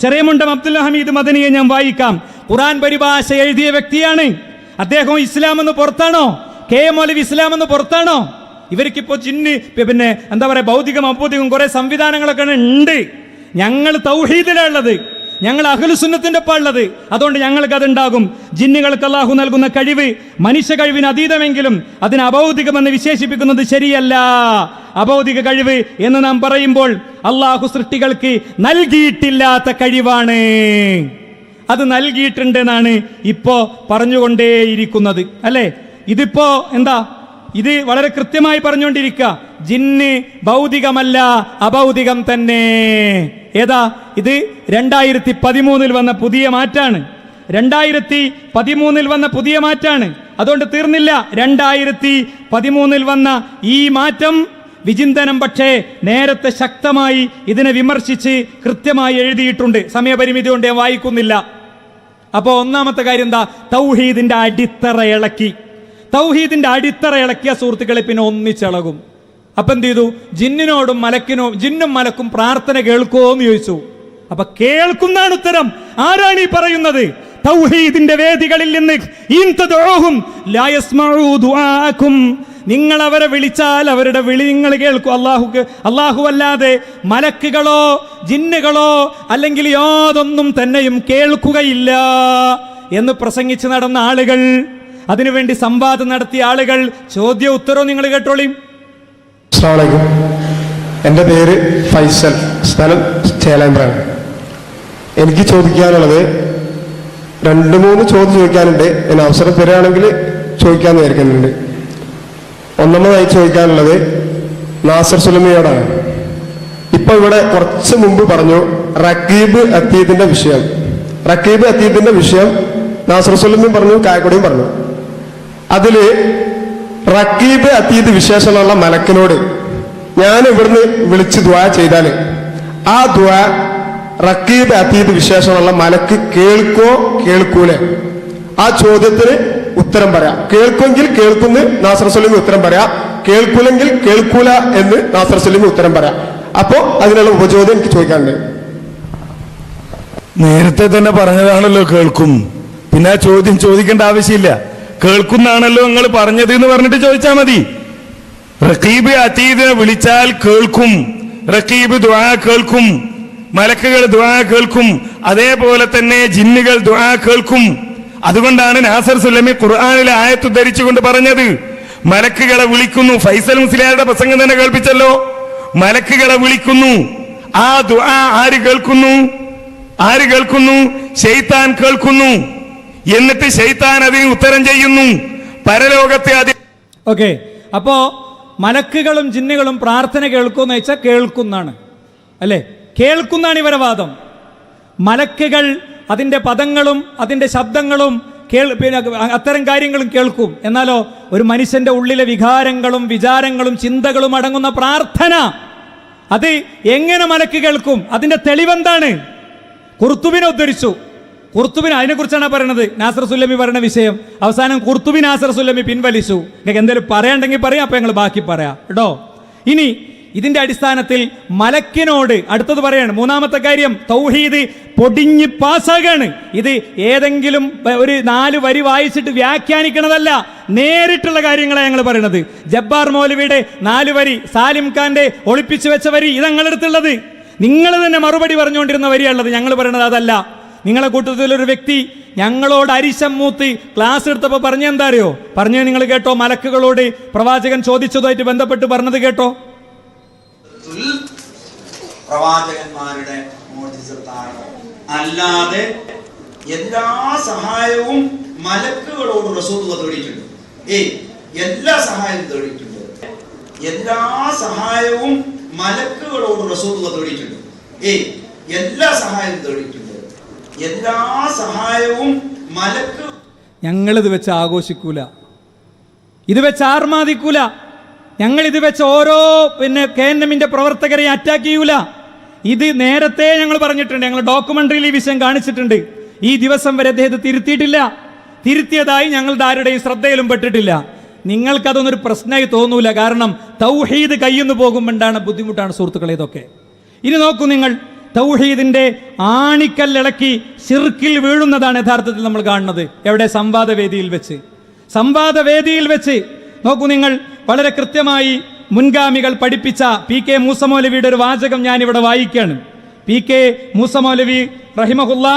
ചെറിയമുണ്ടം അബ്ദുൽ ഹമീദ് മദനിയെ ഞാൻ വായിക്കാം. ഖുറാൻ പരിഭാഷ എഴുതിയ വ്യക്തിയാണ്. അദ്ദേഹം ഇസ്ലാം എന്ന് പുറത്താണോ? കെ എം മൗലവി ഇസ്ലാം എന്ന് പുറത്താണോ? ഇവർക്കിപ്പോ ചിന്ന് പിന്നെ എന്താ പറയാ ഭൗതികം അഭൗതികം കുറെ സംവിധാനങ്ങളൊക്കെ ഉണ്ട്. ഞങ്ങൾ തൗഹീദിലുള്ളത് ഞങ്ങൾ അഖിലുസുന്നത്തിന്റെ ഒപ്പം ഉള്ളത് അതുകൊണ്ട് ഞങ്ങൾക്ക് അതുണ്ടാകും. ജിന്നുകൾക്ക് അള്ളാഹു നൽകുന്ന കഴിവ് മനുഷ്യ കഴിവിന് അതീതമെങ്കിലും അതിന് അഭൗതികമെന്ന് വിശേഷിപ്പിക്കുന്നത് ശരിയല്ല. അഭൗതിക കഴിവ് എന്ന് നാം പറയുമ്പോൾ അള്ളാഹു സൃഷ്ടികൾക്ക് നൽകിയിട്ടില്ലാത്ത കഴിവാണ്. അത് നൽകിയിട്ടുണ്ടെന്നാണ് ഇപ്പോ പറഞ്ഞുകൊണ്ടേയിരിക്കുന്നത്. അല്ലേ? ഇതിപ്പോ എന്താ? ഇത് വളരെ കൃത്യമായി പറഞ്ഞുകൊണ്ടിരിക്കുക. ജിന്ന് ഭൗതികമല്ല അഭൗതികം തന്നെ. ഏതാ? ഇത് രണ്ടായിരത്തി പതിമൂന്നിൽ വന്ന പുതിയ മാറ്റാണ്. രണ്ടായിരത്തി പതിമൂന്നിൽ വന്ന പുതിയ മാറ്റാണ്. അതുകൊണ്ട് തീർന്നില്ല. രണ്ടായിരത്തി പതിമൂന്നിൽ വന്ന ഈ മാറ്റം വിചിന്തനം പക്ഷേ നേരത്തെ ശക്തമായി ഇതിനെ വിമർശിച്ച് കൃത്യമായി എഴുതിയിട്ടുണ്ട്. സമയപരിമിതി കൊണ്ട് ഞാൻ വായിക്കുന്നില്ല. അപ്പോൾ ഒന്നാമത്തെ കാര്യം എന്താ? തൗഹീദിന്റെ അടിത്തറ ഇളക്കി. തൗഹീദിന്റെ അടിത്തറ ഇളക്കിയ സുഹൃത്തുക്കളെ പിന്നെ ഒന്നിച്ചിളകും. അപ്പൊ എന്ത് ചെയ്തു? ജിന്നിനോടും മലക്കിനോ ജിന്നും മലക്കും പ്രാർത്ഥന കേൾക്കുമോ എന്ന് ചോദിച്ചു. അപ്പൊ കേൾക്കുന്നാണ് ഉത്തരം. ആരാണ് ഈ പറയുന്നത്? തൗഹീദിന്റെ വേദികളിൽ നിന്ന് നിങ്ങൾ അവരെ വിളിച്ചാൽ അവരുടെ വിളി നിങ്ങൾ കേൾക്കും. അള്ളാഹുക്ക് അള്ളാഹു അല്ലാതെ മലക്കുകളോ ജിന്നുകളോ അല്ലെങ്കിൽ യാതൊന്നും തന്നെയും കേൾക്കുകയില്ല എന്ന് പ്രസംഗിച്ച് നടന്ന ആളുകൾ അതിനുവേണ്ടി സംവാദം നടത്തിയ ആളുകൾ ചോദ്യ ഉത്തരവ് നിങ്ങൾ കേട്ടോളിയും അസ്സാമലൈക്കും എന്റെ പേര് ഫൈസൽ. സ്ഥലം ചേലേന്ദ്ര എനിക്ക് ചോദിക്കാനുള്ളത് രണ്ട് മൂന്ന് ചോദ്യം ചോദിക്കാനുണ്ട്. ഞാൻ അവസരം തരികയാണെങ്കിൽ ചോദിക്കാമെന്ന് വിചാരിക്കുന്നുണ്ട്. ഒന്നാമതായി ചോദിക്കാനുള്ളത് നാസർ സുലമിയോടാണ്. ഇപ്പൊ ഇവിടെ കുറച്ച് മുമ്പ് പറഞ്ഞു റക്കീബ് അത്തീദിന്റെ വിഷയം. റക്കീബ് അത്തീദിന്റെ വിഷയം നാസർ സുലമിയും പറഞ്ഞു കായക്കൊടിയും പറഞ്ഞു. അതിൽ റക്കീബ് അതീത് വിശേഷമുള്ള മലക്കിനോട് ഞാൻ ഇവിടുന്ന് വിളിച്ച് ദ്വാ ചെയ്താൽ ആ ദ്വാ റക്കീബ് അതീത് വിശേഷമുള്ള മലക്ക് കേൾക്കോ കേൾക്കൂലെ? ആ ചോദ്യത്തിന് ഉത്തരം പറയാം. കേൾക്കുമെങ്കിൽ കേൾക്കുന്ന് നാസർ ഉത്തരം പറയാം. കേൾക്കൂലെങ്കിൽ കേൾക്കൂല എന്ന് നാസർ ഉത്തരം പറയാം. അപ്പോ അതിനുള്ള ഉപചോദ്യം എനിക്ക് ചോദിക്കാനുണ്ട്. നേരത്തെ തന്നെ പറഞ്ഞതാണല്ലോ കേൾക്കും. പിന്നെ ആ ചോദ്യം ചോദിക്കേണ്ട ആവശ്യമില്ല. കേൾക്കുന്നാണല്ലോ നിങ്ങൾ പറഞ്ഞത് എന്ന് പറഞ്ഞിട്ട് ചോദിച്ചാൽ മതി. റഖീബ് അതീദിനെ വിളിച്ചാൽ കേൾക്കും. റഖീബ് ദ്വാ കേൾക്കും. മലക്കുകൾ ദ്വാ കേൾക്കും. അതേപോലെ തന്നെ ജിന്നുകൾ ദ്വാ കേൾക്കും. അതുകൊണ്ടാണ് നാസർ സുല്ലമി ഖുർആാനിലെ ആയത്ത് ധരിച്ചുകൊണ്ട് പറഞ്ഞത്. മലക്കുകളെ വിളിക്കുന്നു. ഫൈസൽ മുസ്ലിയാരുടെ പ്രസംഗം തന്നെ കേൾപ്പിച്ചല്ലോ. മലക്കുകളെ വിളിക്കുന്നു. ആ ദ്വാ ആര് കേൾക്കുന്നു? ആര് കേൾക്കുന്നു? ഷെയ്ത്താൻ കേൾക്കുന്നു. എന്നിട്ട് ശൈത്താൻ അതിന് ഉത്തരം ചെയ്യുന്നു. പരലോകത്തെ അതി ഓക്കെ. അപ്പോ മലക്കുകളും ജിന്നുകളും പ്രാർത്ഥന കേൾക്കുമെന്ന് വെച്ചാൽ കേൾക്കുന്നാണ്. അല്ലേ? കേൾക്കുന്നാണ് ഇവരെ വാദം. മലക്കുകൾ അതിന്റെ പദങ്ങളും അതിന്റെ ശബ്ദങ്ങളും കേൾ പിന്നെ അത്തരം കാര്യങ്ങളും കേൾക്കും. എന്നാലോ ഒരു മനുഷ്യന്റെ ഉള്ളിലെ വികാരങ്ങളും വിചാരങ്ങളും ചിന്തകളും അടങ്ങുന്ന പ്രാർത്ഥന. അത് എങ്ങനെ മലക്ക് കേൾക്കും? അതിന്റെ തെളിവെന്താണ്? കുർത്തുവിനെ ഉദ്ധരിച്ചു. കുർത്തുബിന് അതിനെക്കുറിച്ചാണ് പറയണത്. നാസർ സുല്ലമി പറയുന്ന വിഷയം. അവസാനം കുർത്തുബിൻ നാസർ സുല്ലമി പിൻവലിച്ചു. നിങ്ങൾക്ക് എന്തെങ്കിലും പറയാണ്ടെങ്കിൽ പറയാം അപ്പൊ ഞങ്ങൾ ബാക്കി പറയാം. കേട്ടോ? ഇനി ഇതിന്റെ അടിസ്ഥാനത്തിൽ മലക്കിനോട് അടുത്തത് പറയാണ്. മൂന്നാമത്തെ കാര്യം തൗഹീദ് പൊടിഞ്ഞ് പാസ്സാകാണ്. ഇത് ഏതെങ്കിലും ഒരു നാല് വരി വായിച്ചിട്ട് വ്യാഖ്യാനിക്കണതല്ല നേരിട്ടുള്ള കാര്യങ്ങളാണ് ഞങ്ങൾ പറയുന്നത് ജബ്ബാർ മൗലവിയുടെ നാല് വരി സാലിം ഖാന്റെ ഒളിപ്പിച്ചു വെച്ച വരി ഇത് നിങ്ങൾ തന്നെ മറുപടി പറഞ്ഞുകൊണ്ടിരുന്ന വരിയുള്ളത് ഞങ്ങൾ പറയുന്നത് അതല്ല. നിങ്ങളെ കൂട്ടത്തിൽ ഒരു വ്യക്തി ഞങ്ങളോട് അരിശം മൂത്തി ക്ലാസ് എടുത്തപ്പോൾ പറഞ്ഞ പറഞ്ഞു നിങ്ങൾ കേട്ടോ മലക്കുകളോട് പ്രവാചകൻ ചോദിച്ചതുമായിട്ട് ബന്ധപ്പെട്ട് പറഞ്ഞത് കേട്ടോ. പ്രവാചകന്മാരുടെ അല്ലാതെ എല്ലാ സഹായവും മലക്കുകളോട് റസൂലുള്ള തേടിയിട്ടുണ്ട്. ഏയ് എല്ലാ സഹായവും തേടിയിട്ടുണ്ട്. എല്ലാ സഹായവും മലക്കുകളോട് റസൂദ് തേടിയിട്ടുണ്ട്. ഏയ് എല്ലാ സഹായവും തേടിയിട്ടുണ്ട്. എല്ലാ സഹായവും മലക്ക് ഞങ്ങളിത് വെച്ച് ആഘോഷിക്കൂല. ഇത് വെച്ച് ആർമാദിക്കൂല. ഞങ്ങൾ ഇത് വെച്ച് ഓരോ പിന്നെ കെ എൻ എമ്മിന്റെ പ്രവർത്തകരെ അറ്റാക്ക് ചെയ്യൂല. ഇത് നേരത്തെ ഞങ്ങൾ പറഞ്ഞിട്ടുണ്ട്. ഞങ്ങൾ ഡോക്യുമെന്ററിയിൽ ഈ വിഷയം കാണിച്ചിട്ടുണ്ട്. ഈ ദിവസം വരെ അദ്ദേഹത്തെ തിരുത്തിയിട്ടില്ല. തിരുത്തിയതായി ഞങ്ങളുടെ ആരുടെയും ശ്രദ്ധയിലും പെട്ടിട്ടില്ല. നിങ്ങൾക്കതൊന്നൊരു പ്രശ്നമായി തോന്നൂല. കാരണം തൗഹീദ് കയ്യുന്നു പോകുമ്പോണ്ടാണ് ബുദ്ധിമുട്ടാണ് സുഹൃത്തുക്കളെ ഇതൊക്കെ. ഇനി നോക്കൂ നിങ്ങൾ. തൗഹീദിന്റെ ആണിക്കല്ലിളക്കി ശിർക്കിൽ വീഴുന്നതാണ് യഥാർത്ഥത്തിൽ നമ്മൾ കാണുന്നത്. എവിടെ? സംവാദവേദിയിൽ വെച്ച്. സംവാദവേദിയിൽ വെച്ച്. നോക്കൂ നിങ്ങൾ വളരെ കൃത്യമായി മുൻഗാമികൾ പഠിപ്പിച്ച പി കെ മൂസമൗലവിയുടെ ഒരു വാചകം ഞാൻ ഇവിടെ വായിക്കുകയാണ്. പി കെ മൂസമൗലവി റഹിമഹുല്ല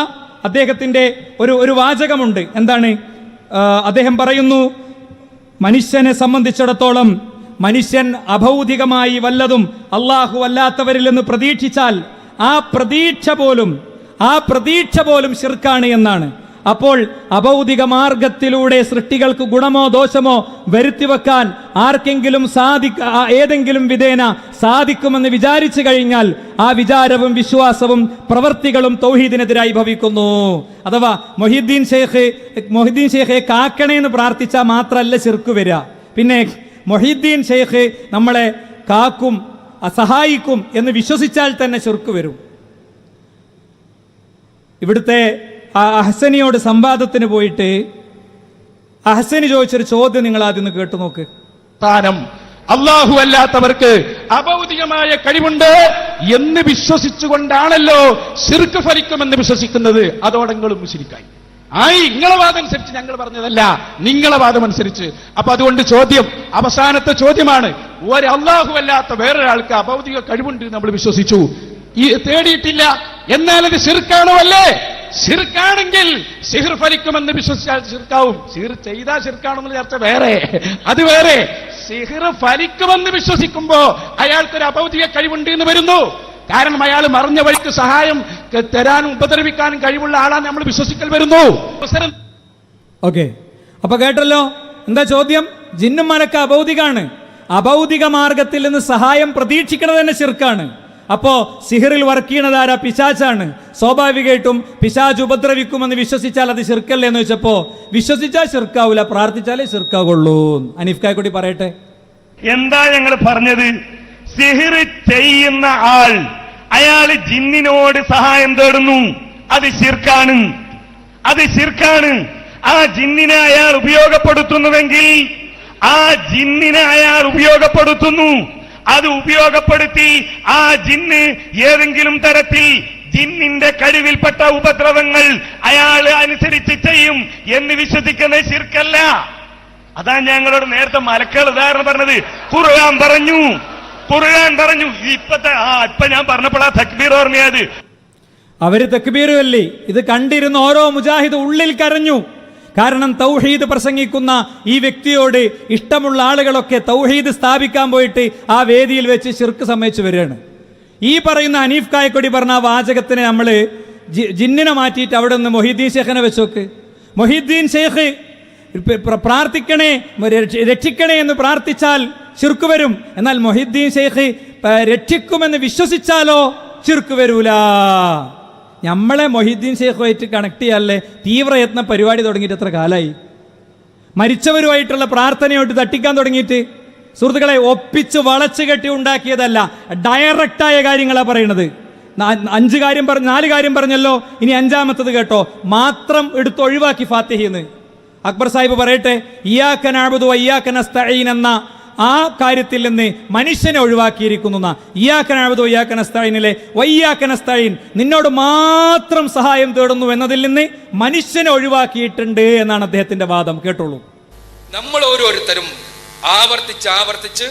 അദ്ദേഹത്തിന്റെ ഒരു ഒരു വാചകമുണ്ട്. എന്താണ്? അദ്ദേഹം പറയുന്നു മനുഷ്യനെ സംബന്ധിച്ചിടത്തോളം മനുഷ്യൻ അഭൗതികമായി വല്ലതും അള്ളാഹു അല്ലാത്തവരിൽ നിന്ന് പ്രതീക്ഷിച്ചാൽ ആ പ്രതീക്ഷ പോലും ആ പ്രതീക്ഷ പോലും ശിർക്കാണ് എന്നാണ്. അപ്പോൾ അഭൗതിക മാർഗത്തിലൂടെ സൃഷ്ടികൾക്ക് ഗുണമോ ദോഷമോ വരുത്തി വെക്കാൻ ആർക്കെങ്കിലും സാധിക്ക ഏതെങ്കിലും വിധേന സാധിക്കുമെന്ന് വിചാരിച്ചു കഴിഞ്ഞാൽ ആ വിചാരവും വിശ്വാസവും പ്രവൃത്തികളും തൗഹീദിനെതിരായി ഭവിക്കുന്നു. അഥവാ മൊഹിദ്ദീൻ ഷേഖ് മൊഹിദ്ദീൻ ഷേഖെ കാക്കണേ എന്ന് പ്രാർത്ഥിച്ചാൽ മാത്രമല്ല ചെറുക്കു വരിക. പിന്നെ മൊഹിദ്ദീൻ ഷെയ്ഖ് നമ്മളെ കാക്കും സഹായിക്കും എന്ന് വിശ്വസിച്ചാൽ തന്നെ ശിർക്ക് വരും. ഇവിടുത്തെ അഹ്സനിയോട് സംവാദത്തിന് പോയിട്ട് അഹസനി ചോദിച്ചൊരു ചോദ്യം നിങ്ങൾ ആദ്യം കേട്ടു നോക്ക്. സ്ഥാനം അള്ളാഹു അല്ലാത്തവർക്ക് അഭൗതികമായ കഴിവുണ്ട് എന്ന് വിശ്വസിച്ചുകൊണ്ടാണല്ലോ ശിർക്ക് ഫലിക്കുമെന്ന് വിശ്വസിക്കുന്നത്. അതോടങ്ങളും മുശരിക്കായി ആയി നിങ്ങളെ വാദം അനുസരിച്ച് ഞങ്ങൾ പറഞ്ഞതല്ല. നിങ്ങളെ വാദം അനുസരിച്ച്. അപ്പൊ അതുകൊണ്ട് ചോദ്യം അവസാനത്തെ ചോദ്യമാണ് ഒരു അള്ളാഹു അല്ലാത്ത വേറൊരാൾക്ക് അഭൗതിക കഴിവുണ്ട് നമ്മൾ വിശ്വസിച്ചു. ഈ തേടിയിട്ടില്ല. എന്നാൽ അത് ശിർക്കാണോ അല്ലേ? ശിർക്കാണെങ്കിൽ സിഹിർ ഫലിക്കുമെന്ന് വിശ്വസിച്ചാൽ ശിർക്കാവും. സിഹിർ ചെയ്താൽ ശിർക്കാണെന്നുള്ള ചർച്ച വേറെ. അത് വേറെ. സിഹിർ ഫലിക്കുമെന്ന് വിശ്വസിക്കുമ്പോ അയാൾക്കൊരു അഭൗതിക കഴിവുണ്ട് എന്ന് വരുന്നു. കാരണം അയാൾ മറിഞ്ഞ വഴിക്ക് സഹായം തരാനും ഉപദ്രവിക്കാനും കഴിവുള്ള ആളാണ് നമ്മൾ വിശ്വസിക്കൽ വരുന്നു. ഓക്കെ. അപ്പൊ കേട്ടല്ലോ? എന്താ ചോദ്യം? ജിന്നും അബൗദികാണ്. അഭൗതികാണ് അഭൗതിക മാർഗത്തിൽ നിന്ന് സഹായം പ്രതീക്ഷിക്കുന്നത് തന്നെ ചെറുക്കാണ് അപ്പോ സിഹറിൽ വർക്ക് ചെയ്യണത് ആരാ? പിശാച്ചാണ് സ്വാഭാവികമായിട്ടും പിശാച്ച് ഉപദ്രവിക്കുമെന്ന് വിശ്വസിച്ചാൽ അത് ചെറുക്കല്ലേ എന്ന് വെച്ചപ്പോ വിശ്വസിച്ചാൽ ചെറുക്കാവൂല പ്രാർത്ഥിച്ചാലേ ചെറുക്കാവുള്ളൂ അനീഫ് കായ്ക്കുട്ടി പറയട്ടെ. എന്താ ഞങ്ങൾ പറഞ്ഞത്? സിഹിർ ചെയ്യുന്ന ആൾ അയാൾ ജിന്നിനോട് സഹായം തേടുന്നു. അത് ശിർക്കാണ്. അത് ശിർക്കാണ്. ആ ജിന്നിനെ അയാൾ ഉപയോഗപ്പെടുത്തുന്നുവെങ്കിൽ ആ ജിന്നിനെ അയാൾ ഉപയോഗപ്പെടുത്തുന്നു. അത് ഉപയോഗപ്പെടുത്തി ആ ജിന്ന് ഏതെങ്കിലും തരത്തിൽ ജിന്നിന്റെ കഴിവിൽപ്പെട്ട ഉപദ്രവങ്ങൾ അയാൾ അനുസരിച്ച് ചെയ്യും എന്ന് വിശ്വസിക്കുന്ന ശിർക്കല്ല. അതാ ഞങ്ങളോട് നേരത്തെ മലക്കൾ ഉദാഹരണം പറഞ്ഞത്. ഖുർആൻ പറഞ്ഞു. ഖുർആൻ പറഞ്ഞു. ഇപ്പത്തെ ആ ഇപ്പൊ ഞാൻ പറഞ്ഞപ്പോഴാ തക്ബീർ ഓർമ്മയത് അവർ തെക്കുബീറുമല്ലേ ഇത് കണ്ടിരുന്ന ഓരോ മുജാഹിദ് ഉള്ളിൽ കരഞ്ഞു. കാരണം തൗഹീദ് പ്രസംഗിക്കുന്ന ഈ വ്യക്തിയോട് ഇഷ്ടമുള്ള ആളുകളൊക്കെ തൗഹീദ് സ്ഥാപിക്കാൻ പോയിട്ട് ആ വേദിയിൽ വെച്ച് ശിർക്ക് സമ്മതിച്ചു വരികയാണ്. ഈ പറയുന്ന അനീഫ് കായക്കൊടി പറഞ്ഞ ആ വാചകത്തിനെ നമ്മൾ ജിന്നിനെ മാറ്റിയിട്ട് അവിടെ നിന്ന് മൊഹീദ്ദീൻ ഷേഖിനെ വെച്ച് നോക്ക്. മൊഹീദ്ദീൻ ഷേഖ് പ്ര- പ്ര- പ്രാർത്ഥിക്കണേ രക്ഷിക്കണേ എന്ന് പ്രാർത്ഥിച്ചാൽ ശിർക്ക് വരും. എന്നാൽ മൊഹിദ്ദീൻ ഷെയ്ഖ് രക്ഷിക്കുമെന്ന് വിശ്വസിച്ചാലോ? ശിർക്ക് വരൂല. നമ്മളെ മൊഹിദ്ദീൻ ഷെയ്ഖുമായിട്ട് കണക്ട് ചെയ്യാല്ലേ? തീവ്രയത്ന പരിപാടി തുടങ്ങിയിട്ട് എത്ര കാലമായി മരിച്ചവരുമായിട്ടുള്ള പ്രാർത്ഥനയോട്ട് തട്ടിക്കാൻ തുടങ്ങിയിട്ട്. സുഹൃത്തുക്കളെ ഒപ്പിച്ച് വളച്ചു കെട്ടി ഉണ്ടാക്കിയതല്ല ഡയറക്റ്റായ കാര്യങ്ങളാണ് പറയുന്നത് അഞ്ച് കാര്യം പറഞ്ഞ നാല് കാര്യം പറഞ്ഞല്ലോ ഇനി അഞ്ചാമത്തത് കേട്ടോ. മാത്രം എടുത്ത് ഒഴിവാക്കി ഫാത്തിഹിന്ന് അക്ബർ സാഹിബ് പറയട്ടെ ഇയാക്കനാബുദു അയ്യാക്കനസ്തഴീൻ എന്ന ആ കാര്യത്തിൽ നിന്ന് മനുഷ്യനെ ഒഴിവാക്കിയിരിക്കുന്നു എന്നാ. ഇയ്യാക്കനാബുദു വയ്യാക്കനസ്തായിൻ നിന്നോട് മാത്രം സഹായം തേടുന്നു എന്നതിൽ നിന്ന് മനുഷ്യനെ ഒഴിവാക്കിയിട്ടുണ്ട് എന്നാണ് അദ്ദേഹത്തിന്റെ വാദം. കേട്ടോളൂ. നമ്മൾ ഓരോരുത്തരും ആവർത്തിച്ച് ആവർത്തിച്ച്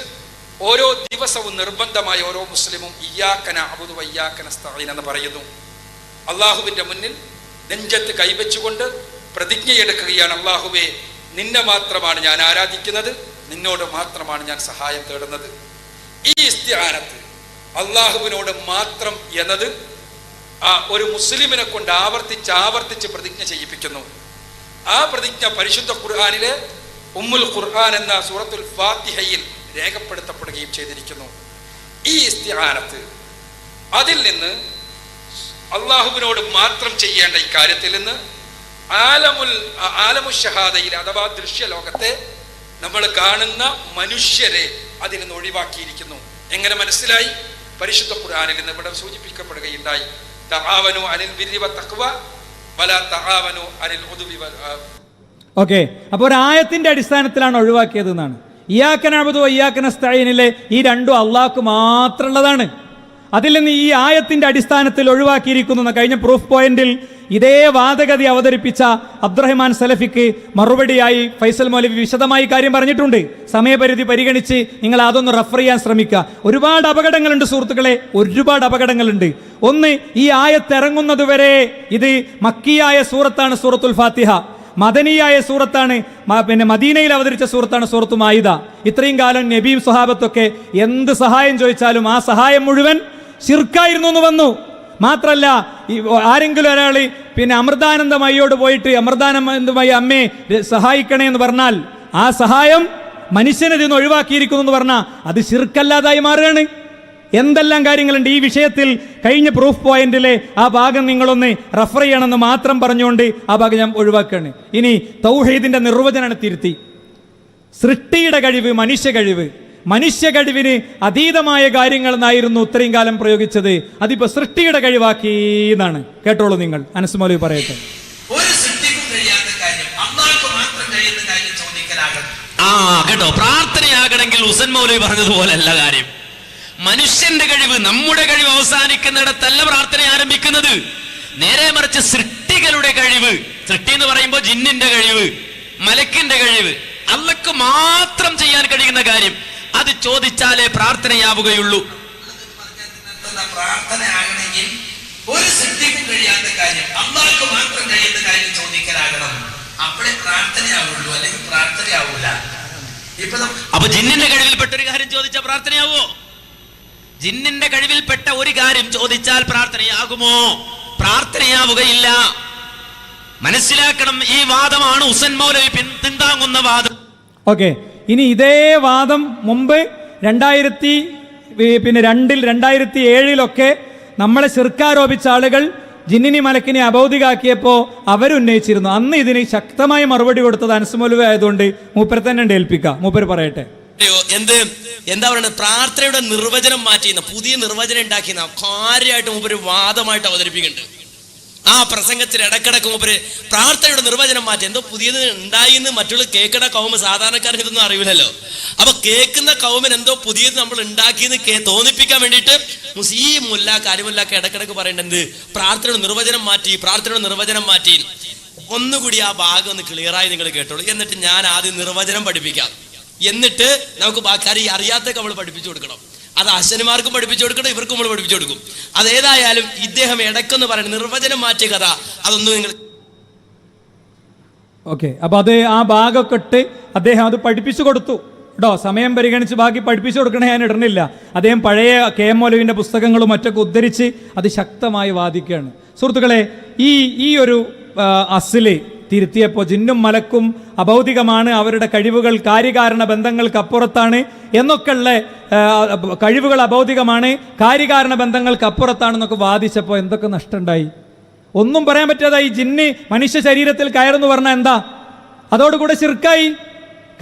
ഓരോ ദിവസവും നിർബന്ധമായി ഓരോ മുസ്ലിമും ഇയാക്കന അബുദു വയ്യാക്കന സ്തഈൻ എന്ന് പറയുന്നു. അള്ളാഹുവിന്റെ മുന്നിൽ നെഞ്ചത്ത് കൈവച്ചുകൊണ്ട് പ്രതിജ്ഞയെടുക്കുകയാണ്. അള്ളാഹുവെ നിന്നെ മാത്രമാണ് ഞാൻ ആരാധിക്കുന്നത്. നിന്നോട് മാത്രമാണ് ഞാൻ സഹായം തേടുന്നത്. ഈ ഇസ്തിഹാനത്ത് അള്ളാഹുവിനോട് മാത്രം എന്നത് ആ ഒരു മുസ്ലിമിനെ കൊണ്ട് ആവർത്തിച്ച് ആവർത്തിച്ച് പ്രതിജ്ഞ ചെയ്യിപ്പിക്കുന്നു. ആ പ്രതിജ്ഞ പരിശുദ്ധ ഖുർആാനിലെ ഉമ്മുൽ ഖുർആൻ എന്ന സൂറത്തുൽ ഫാത്തിഹയിൽ രേഖപ്പെടുത്തപ്പെടുകയും ചെയ്തിരിക്കുന്നു. ഈ ഇസ്തിഹാനത്ത് അതിൽ നിന്ന് അള്ളാഹുവിനോട് മാത്രം ചെയ്യേണ്ട ഇക്കാര്യത്തിൽ നിന്ന് ആലമുൽ ആലമുഷഹാദയിൽ അഥവാ ദൃശ്യലോകത്തെ നമ്മൾ കാണുന്ന മനുഷ്യരെ അതിൽ നിന്ന് ഒഴിവാക്കിയിരിക്കുന്നു. എങ്ങനെ മനസ്സിലായി? പരിശുദ്ധ ഖുർആാനിൽ നിന്ന് ഇവിടെ സൂചിപ്പിക്കപ്പെടുകയുണ്ടായി. തആവനു അനിൽ ബിർരി തക്വ വല തആവനു അനിൽ വൽ ഓക്കെ. അപ്പോൾ ഒരു ആയത്തിന്റെ അടിസ്ഥാനത്തിലാണ് ഒഴിവാക്കിയത് എന്നാണ്. ഇയാക്കനാബുദു അയ്യാക്കന സ്തൈനിലെ ഈ രണ്ടും അള്ളാഹ്ക്ക് മാത്രമുള്ളതാണ്. അതിൽ നിന്ന് ഈ ആയത്തിന്റെ അടിസ്ഥാനത്തിൽ ഒഴിവാക്കിയിരിക്കുന്നു കഴിഞ്ഞ പ്രൂഫ് പോയിന്റിൽ ഇതേ വാദഗതി അവതരിപ്പിച്ച അബ്ദുറഹ്മാൻ സലഫിക്ക് മറുപടിയായി ഫൈസൽ മൗലവി വിശദമായി കാര്യം പറഞ്ഞിട്ടുണ്ട്. സമയപരിധി പരിഗണിച്ച് നിങ്ങൾ അതൊന്ന് റഫർ ചെയ്യാൻ ശ്രമിക്കുക. ഒരുപാട് അപകടങ്ങളുണ്ട് സുഹൃത്തുക്കളെ ഒരുപാട് അപകടങ്ങളുണ്ട്. ഒന്ന് ഈ ആയത്ത് ഇറങ്ങുന്നത് വരെ ഇത് മക്കിയായ സൂറത്താണ് സൂറത്തുൽ ഫാത്തിഹ. മദനിയായ സൂറത്താണ് പിന്നെ മദീനയിൽ അവതരിച്ച സൂറത്താണ് സൂറത്ത് മായിദ. ഇത്രയും കാലം നബീം സ്വഹാബത്തൊക്കെ എന്ത് സഹായം ചോദിച്ചാലും ആ സഹായം മുഴുവൻ ശിർക്കായിരുന്നു എന്ന് വന്നു. മാത്രല്ല ആരെങ്കിലും ഒരാൾ പിന്നെ അമൃതാനന്ദമയ്യോട് പോയിട്ട് അമൃതാനന്ദമയ്യ അമ്മയെ ര- സഹായിക്കണേ എന്ന് പറഞ്ഞാൽ ആ സഹായം മനുഷ്യനെ നിന്ന് ഒഴിവാക്കിയിരിക്കുന്നു എന്ന് പറഞ്ഞാൽ അത് ശിർക്കല്ലാതായി മാറുകയാണ്. എന്തെല്ലാം കാര്യങ്ങളുണ്ട് ഈ വിഷയത്തിൽ? കഴിഞ്ഞ പ്രൂഫ് പോയിന്റിലെ ആ ഭാഗം നിങ്ങളൊന്ന് റഫർ ചെയ്യണമെന്ന് മാത്രം പറഞ്ഞുകൊണ്ട് ആ ഭാഗം ഞാൻ ഒഴിവാക്കുകയാണ്. ഇനി തൗഹീദിന്റെ നിർവചനാണ് തിരുത്തി. സൃഷ്ടിയുടെ കഴിവ് മനുഷ്യ കഴിവ്. മനുഷ്യ കഴിവിന് അതീതമായ കാര്യങ്ങൾ എന്നായിരുന്നു ഇത്രയും കാലം പ്രയോഗിച്ചത്. അതിപ്പോ സൃഷ്ടിയുടെ കഴിവാക്കി എന്നാണ്. കേട്ടോളൂ നിങ്ങൾ. അനസുമോലി പറയട്ടെ. ഒരു സൃഷ്ടിക്കും കഴിയാത്ത കാര്യം. അള്ളാഹ്ക്ക് മാത്രം കഴിയുന്ന കാര്യം ചോദിക്കലാകണം ആ കേട്ടോ. പ്രാർത്ഥനയാകണമെങ്കിൽ ഉസൻ മൗലവി പറഞ്ഞതുപോലെ അല്ല കാര്യം. മനുഷ്യന്റെ കഴിവ് നമ്മുടെ കഴിവ് അവസാനിക്കുന്നിടത്തല്ല പ്രാർത്ഥന ആരംഭിക്കുന്നത്. നേരെ മറിച്ച് സൃഷ്ടികളുടെ കഴിവ്. സൃഷ്ടി എന്ന് പറയുമ്പോൾ ജിന്നിന്റെ കഴിവ് മലക്കിന്റെ കഴിവ്. അല്ലക്ക് മാത്രം ചെയ്യാൻ കഴിയുന്ന കാര്യം. അത് ചോദിച്ചാലേ പ്രാർത്ഥനയാവുകയുള്ളൂ. പ്രാർത്ഥന ആകണമെങ്കിൽ ഒരു സിദ്ധിക്കും കഴിയാത്ത കാര്യം അമ്മാർക്ക് മാത്രം കഴിയുന്ന കാര്യം ചോദിക്കലാകണം. അപ്പോഴേ പ്രാർത്ഥനയാവുള്ളൂ അല്ലെങ്കിൽ പ്രാർത്ഥനയാവൂല. ഇപ്പൊ അപ്പൊ ജിന്നിന്റെ കഴിവിൽപ്പെട്ട ഒരു കാര്യം ചോദിച്ചാൽ പ്രാർത്ഥനയാവോ? ജിന്നിന്റെ കഴിവിൽപ്പെട്ട ഒരു കാര്യം ചോദിച്ചാൽ പ്രാർത്ഥനയാകുമോ? പ്രാർത്ഥനയാവുകയില്ല. മനസ്സിലാക്കണം ഈ വാദമാണ് ഉസൻ മൗലവി പിൻ പിന്താങ്ങുന്ന വാദം. ഓക്കെ ഇനി ഇതേ വാദം മുമ്പ് രണ്ടായിരത്തി പിന്നെ രണ്ടിൽ രണ്ടായിരത്തി ഏഴിലൊക്കെ നമ്മളെ ശിർക്കാരോപിച്ച ആളുകൾ ജിന്നിനി മലക്കിനെ അബൗദികാക്കിയപ്പോൾ അവരുന്നയിച്ചിരുന്നു. അന്ന് ഇതിന് ശക്തമായ മറുപടി കൊടുത്തത് അനസുമൊലുവ ആയതുകൊണ്ട് മൂപ്പര് തന്നെ ഉണ്ട് ഏൽപ്പിക്കുക മൂപ്പര് പറയട്ടെ. എന്ത്? എന്താ പറയുന്നത് പ്രാർത്ഥനയുടെ നിർവചനം മാറ്റിയെന്ന പുതിയ നിർവചനം ഉണ്ടാക്കിയെന്ന കാര്യമായിട്ട് മൂപ്പര് വാദമായിട്ട് അവതരിപ്പിക്കുന്നുണ്ട്. ആ പ്രസംഗത്തിൽ ഇടക്കിടക്ക് മൂപ്പര് പ്രാർത്ഥനയുടെ നിർവചനം മാറ്റി. എന്തോ പുതിയത് ഉണ്ടായി എന്ന് മറ്റുള്ള കേൾക്കുന്ന കൗമ സാധാരണക്കാരൻ ഇതൊന്നും അറിയില്ലല്ലോ അപ്പൊ കേൾക്കുന്ന കൗമൻ എന്തോ പുതിയത് നമ്മൾ ഉണ്ടാക്കിയെന്ന് തോന്നിപ്പിക്കാൻ വേണ്ടിയിട്ട് കാര്യമില്ലാക്ക കാര്യമുല്ലാക്ക ഇടക്കിടക്ക് പറയേണ്ടത് പ്രാർത്ഥനയുടെ നിർവചനം മാറ്റി പ്രാർത്ഥനയുടെ നിർവചനം മാറ്റി. ഒന്നുകൂടി ആ ഭാഗം ഒന്ന് ക്ലിയറായി നിങ്ങൾ കേട്ടോളൂ. എന്നിട്ട് ഞാൻ ആദ്യം നിർവചനം പഠിപ്പിക്കാം. എന്നിട്ട് നമുക്ക് ബാക്കി അറിയാത്തൊക്കെ നമ്മൾ പഠിപ്പിച്ചു കൊടുക്കണം. അത് അശ്വന്മാർക്കും പഠിപ്പിച്ചു കൊടുക്കണം ഇവർക്കും നമ്മൾ പഠിപ്പിച്ചു കൊടുക്കും. അതേതായാലും ഇദ്ദേഹം ഇടയ്ക്കെന്ന് പറയുന്നത് നിർവചനം മാറ്റിയ കഥ. അതൊന്നും നിങ്ങൾ ഓക്കെ അപ്പൊ അത് ആ ഭാഗമൊക്കെ ഇട്ട് അദ്ദേഹം അത് പഠിപ്പിച്ചു കൊടുത്തു. കേട്ടോ സമയം പരിഗണിച്ച് ബാക്കി പഠിപ്പിച്ചു കൊടുക്കണേ ഞാൻ ഇടണില്ല. അദ്ദേഹം പഴയ കെ എം മൗലവിന്റെ പുസ്തകങ്ങളും മറ്റൊക്കെ ഉദ്ധരിച്ച് അത് ശക്തമായി വാദിക്കുകയാണ്. സുഹൃത്തുക്കളെ ഈ ഈ ഒരു അസിൽ തിരുത്തിയപ്പോൾ ജിന്നും മലക്കും അഭൗതികമാണ്. അവരുടെ കഴിവുകൾ കാര്യകാരണ ബന്ധങ്ങൾക്ക് അപ്പുറത്താണ് എന്നൊക്കെയുള്ള കഴിവുകൾ അഭൗതികമാണ് കാര്യകാരണ ബന്ധങ്ങൾക്ക് അപ്പുറത്താണെന്നൊക്കെ വാദിച്ചപ്പോൾ എന്തൊക്കെ നഷ്ടമുണ്ടായി ഒന്നും പറയാൻ പറ്റാതായി ജിന്ന് മനുഷ്യ ശരീരത്തിൽ കയറുന്നു പറഞ്ഞാൽ എന്താ? അതോടുകൂടെ ശിർക്കായി.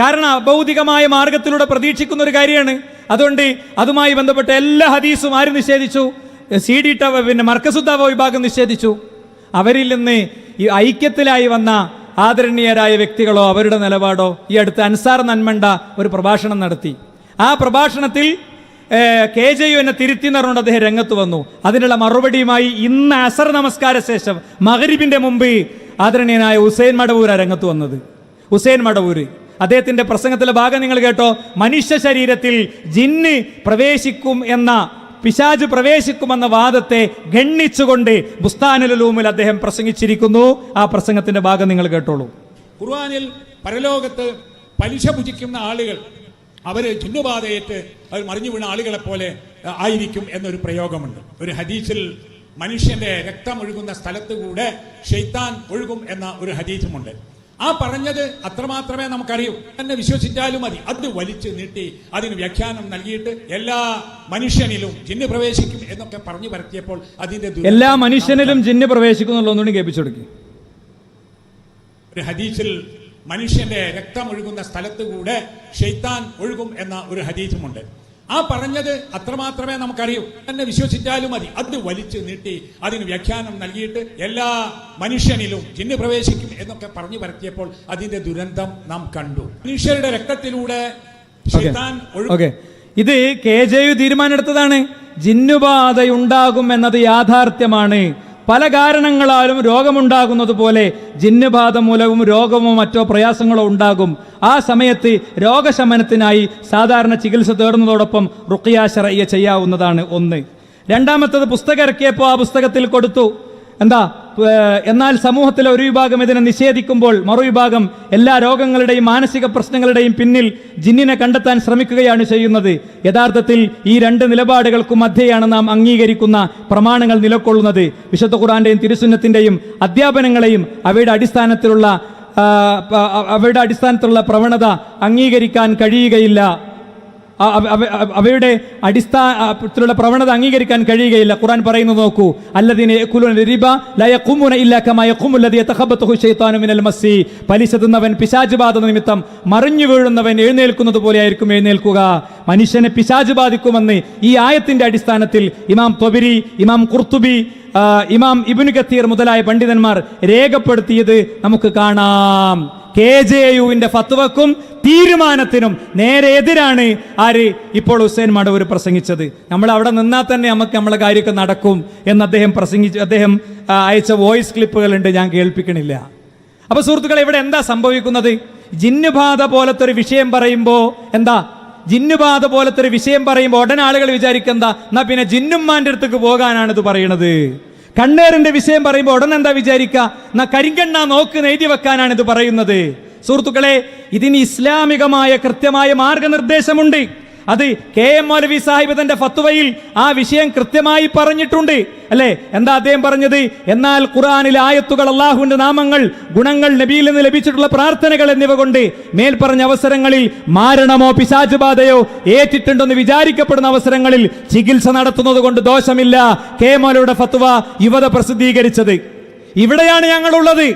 കാരണം അഭൗതികമായ മാർഗത്തിലൂടെ പ്രതീക്ഷിക്കുന്ന ഒരു കാര്യമാണ്. അതുകൊണ്ട് അതുമായി ബന്ധപ്പെട്ട എല്ലാ ഹദീസും ആരും നിഷേധിച്ചു? സി ഡി ടവ പിന്നെ മർക്കസുദ്ദാവ വിഭാഗം നിഷേധിച്ചു. അവരിൽ നിന്ന് ഈ ഐക്യത്തിലായി വന്ന ആദരണീയരായ വ്യക്തികളോ അവരുടെ നിലപാടോ ഈ അടുത്ത് അൻസാർ നന്മണ്ട ഒരു പ്രഭാഷണം നടത്തി. ആ പ്രഭാഷണത്തിൽ കെ ജെ യു എന്നെ തിരുത്തി എന്ന് പറഞ്ഞുകൊണ്ട് അദ്ദേഹം രംഗത്ത് വന്നു. അതിനുള്ള മറുപടിയുമായി ഇന്ന് അസർ നമസ്കാര ശേഷം മകരിബിന്റെ മുമ്പ് ആദരണീയനായ ഹുസൈൻ മടവൂര രംഗത്ത് വന്നത്. ഹുസൈൻ മടവൂര് അദ്ദേഹത്തിന്റെ പ്രസംഗത്തിലെ ഭാഗം നിങ്ങൾ കേട്ടോ. മനുഷ്യ ശരീരത്തിൽ ജിന്ന് പ്രവേശിക്കും എന്ന പിശാജ് പ്രവേശിക്കുമെന്ന വാദത്തെ ഗണ്ണിച്ചുകൊണ്ട് ബുസ്താനുലൂമിൽ അദ്ദേഹം പ്രസംഗിച്ചിരിക്കുന്നു. ആ പ്രസംഗത്തിന്റെ ഭാഗം നിങ്ങൾ കേട്ടോളൂ. ഖുർആാനിൽ പരലോകത്ത് പലിശ ഭുജിക്കുന്ന ആളുകൾ അവർ ചുന്നുപാതയേറ്റ് അവർ മറിഞ്ഞു വീണ ആളുകളെ പോലെ ആയിരിക്കും എന്നൊരു പ്രയോഗമുണ്ട്. ഒരു ഹദീസിൽ മനുഷ്യന്റെ രക്തം ഒഴുകുന്ന സ്ഥലത്ത് കൂടെ ഷെയ്ത്താൻ ഒഴുകും എന്ന ഒരു ഹദീസുമുണ്ട്. ആ പറഞ്ഞത് അത്രമാത്രമേ നമുക്കറിയൂ. എന്നെ വിശ്വസിച്ചാലും മതി. അത് വലിച്ചു നീട്ടി അതിന് വ്യാഖ്യാനം നൽകിയിട്ട് എല്ലാ മനുഷ്യനിലും ജിന്ന് പ്രവേശിക്കും എന്നൊക്കെ പറഞ്ഞു പരത്തിയപ്പോൾ അതിന്റെ എല്ലാ മനുഷ്യനിലും ജിന്ന് പ്രവേശിക്കുന്നുള്ള ഒന്നുകൂടി കേൾപ്പിച്ചു ഒരു ഹദീസിൽ മനുഷ്യന്റെ രക്തം ഒഴുകുന്ന സ്ഥലത്ത് കൂടെ ഷെയ്ത്താൻ ഒഴുകും എന്ന ഒരു ഹദീസുമുണ്ട്. ആ പറഞ്ഞത് അത്രമാത്രമേ നമുക്കറിയൂ. എന്നെ വിശ്വസിച്ചാലും മതി. അത് വലിച്ചു നീട്ടി അതിന് വ്യാഖ്യാനം നൽകിയിട്ട് എല്ലാ മനുഷ്യനിലും ജിന്ന് പ്രവേശിക്കും എന്നൊക്കെ പറഞ്ഞു പരത്തിയപ്പോൾ അതിന്റെ ദുരന്തം നാം കണ്ടു. മനുഷ്യരുടെ രക്തത്തിലൂടെ ഇത് കെ ജെ യു തീരുമാനമെടുത്തതാണ്. ജിന്നുബാധയുണ്ടാകും എന്നത് യാഥാർത്ഥ്യമാണ്. പല കാരണങ്ങളാലും രോഗമുണ്ടാകുന്നത് പോലെ ജിന്നുബാധ മൂലവും രോഗമോ മറ്റോ പ്രയാസങ്ങളോ ഉണ്ടാകും. ആ സമയത്ത് രോഗശമനത്തിനായി സാധാരണ ചികിത്സ തേടുന്നതോടൊപ്പം റുക്കിയാശറയ്യ ചെയ്യാവുന്നതാണ് ഒന്ന്. രണ്ടാമത്തത് പുസ്തകം ഇറക്കിയപ്പോൾ ആ പുസ്തകത്തിൽ കൊടുത്തു. എന്താ? എന്നാൽ സമൂഹത്തിലെ ഒരു വിഭാഗം ഇതിനെ നിഷേധിക്കുമ്പോൾ മറുവിഭാഗം എല്ലാ രോഗങ്ങളുടെയും മാനസിക പ്രശ്നങ്ങളുടെയും പിന്നിൽ ജിന്നിനെ കണ്ടെത്താൻ ശ്രമിക്കുകയാണ് ചെയ്യുന്നത്. യഥാർത്ഥത്തിൽ ഈ രണ്ട് നിലപാടുകൾക്കും മധ്യയാണ് നാം അംഗീകരിക്കുന്ന പ്രമാണങ്ങൾ നിലകൊള്ളുന്നത്. വിശുദ്ധ ഖുറാന്റെയും തിരുസുന്നത്തിന്റെയും അധ്യാപനങ്ങളെയും അവയുടെ അടിസ്ഥാനത്തിലുള്ള അവയുടെ അടിസ്ഥാനത്തിലുള്ള പ്രവണത അംഗീകരിക്കാൻ കഴിയുകയില്ല. അവയുടെ അടിസ്ഥാനത്തിലുള്ള പ്രവണത അംഗീകരിക്കാൻ കഴിയുകയില്ല. ഖുറാൻ പറയുന്നത് നോക്കൂ. മിനൽ മസ്സി. പലിശ തിന്നവൻ പിശാജ് ബാധ നിമിത്തം മറിഞ്ഞു വീഴുന്നവൻ എഴുന്നേൽക്കുന്നത് പോലെയായിരിക്കും എഴുന്നേൽക്കുക. മനുഷ്യനെ പിശാജ് ബാധിക്കുമെന്ന് ഈ ആയത്തിന്റെ അടിസ്ഥാനത്തിൽ ഇമാം തൊബിരി ഇമാം കുർത്തുബി ഇമാം ഇബ്നു കത്തീർ മുതലായ പണ്ഡിതന്മാർ രേഖപ്പെടുത്തിയത് നമുക്ക് കാണാം. കെ ജെ യുവിന്റെ ഫത്വക്കും തീരുമാനത്തിനും നേരെ എതിരാണ് ആര് ഇപ്പോൾ ഹുസൈൻ മടവൂർ പ്രസംഗിച്ചത്. നമ്മൾ അവിടെ നിന്നാൽ തന്നെ നമുക്ക് നമ്മളെ കാര്യമൊക്കെ നടക്കും എന്ന് അദ്ദേഹം പ്രസംഗിച്ചു അദ്ദേഹം അയച്ച വോയിസ് ക്ലിപ്പുകളുണ്ട് ഞാൻ കേൾപ്പിക്കണില്ല. അപ്പൊ സുഹൃത്തുക്കളെ ഇവിടെ എന്താ സംഭവിക്കുന്നത്? ജിന്നുബാധ പോലത്തെ ഒരു വിഷയം പറയുമ്പോൾ എന്താ? ജിന്നുബാധ പോലത്തെ ഒരു വിഷയം പറയുമ്പോൾ ഉടനെ ആളുകൾ വിചാരിക്കെന്താ എന്നാ പിന്നെ ജിന്നുമ്മാന്റെ അടുത്തേക്ക് പോകാനാണ് ഇത് പറയണത്. കണ്ണേറിന്റെ വിഷയം പറയുമ്പോൾ ഉടനെ എന്താ വിചാരിക്കുക എന്നാ കരിങ്കണ്ണ നോക്ക് എഴുതി വെക്കാനാണ് ഇത് പറയുന്നത്. സുഹൃത്തുക്കളെ ഇതിന് ഇസ്ലാമികമായ കൃത്യമായ മാർഗനിർദ്ദേശമുണ്ട്. അത് കെ എം മൗലവി സാഹിബ് തന്റെ ഫത്വയിൽ ആ വിഷയം കൃത്യമായി പറഞ്ഞിട്ടുണ്ട്. അല്ലേ? എന്താ അദ്ദേഹം പറഞ്ഞത്? എന്നാൽ ഖുറാനിൽ ആയത്തുകൾ അള്ളാഹുവിന്റെ നാമങ്ങൾ ഗുണങ്ങൾ നബിയിൽ നിന്ന് ലഭിച്ചിട്ടുള്ള പ്രാർത്ഥനകൾ എന്നിവ കൊണ്ട് മേൽപ്പറഞ്ഞ അവസരങ്ങളിൽ മാരണമോ പിശാചുബാധയോ ഏറ്റിട്ടുണ്ടെന്ന് വിചാരിക്കപ്പെടുന്ന അവസരങ്ങളിൽ ചികിത്സ നടത്തുന്നത് കൊണ്ട് ദോഷമില്ല. കെ എം മൗലവിയുടെ ഫത്വ യുവത പ്രസിദ്ധീകരിച്ചത്. ഇവിടെയാണ് ഞങ്ങളുള്ളത്.